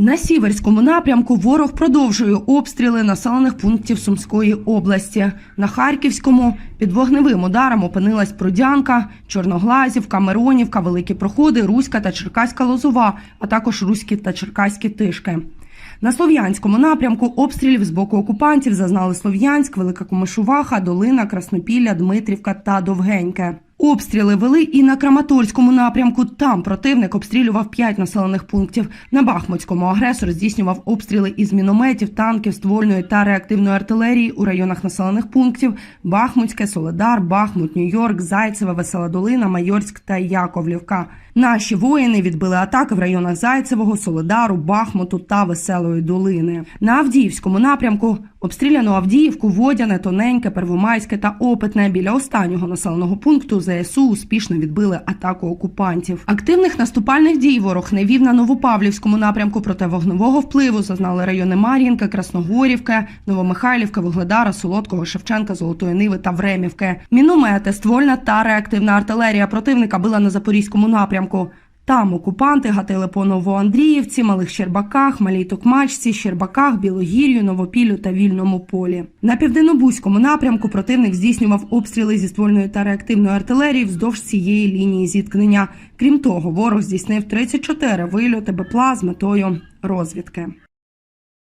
На сіверському напрямку ворог продовжує обстріли населених пунктів Сумської області. На Харківському під вогневим ударом опинилась Продянка, Чорноглазівка, Миронівка, Великі Проходи, Руська та Черкаська Лозова, а також Руські та Черкаські Тишки. На Слов'янському напрямку обстрілів з боку окупантів зазнали Слов'янськ, Велика Комишуваха, Долина, Краснопілля, Дмитрівка та Довгеньке. Обстріли вели і на Краматорському напрямку. Там противник обстрілював п'ять населених пунктів. На Бахмутському агресор здійснював обстріли із мінометів, танків, ствольної та реактивної артилерії у районах населених пунктів: Бахмутське, Соледар, Бахмут, Нью-Йорк, Зайцеве, Весела Долина, Майорськ та Яковлівка. Наші воїни відбили атаки в районах Зайцевого, Соледару, Бахмуту та Веселої Долини. На Авдіївському напрямку обстріляно Авдіївку, Водяне, Тоненьке, Первомайське та Опитне. Біля останнього населеного пункту ЗСУ успішно відбили атаку окупантів. Активних наступальних дій ворог не вів на Новопавлівському напрямку, проте вогневого впливу зазнали райони Мар'їнка, Красногорівка, Новомихайлівка, Вугледара, Солодкого, Шевченка, Золотої Ниви та Времівки. Міномети, ствольна та реактивна артилерія противника била на Запорізькому напрямку. Там окупанти гатили по Новоандріївці, Малих Щербаках, Малій Токмачці, Щербаках, Білогір'ю, Новопіллю та Вільному полі. На південнобузькому напрямку противник здійснював обстріли зі ствольної та реактивної артилерії вздовж цієї лінії зіткнення. Крім того, ворог здійснив 34 вильоти БПЛА з метою розвідки.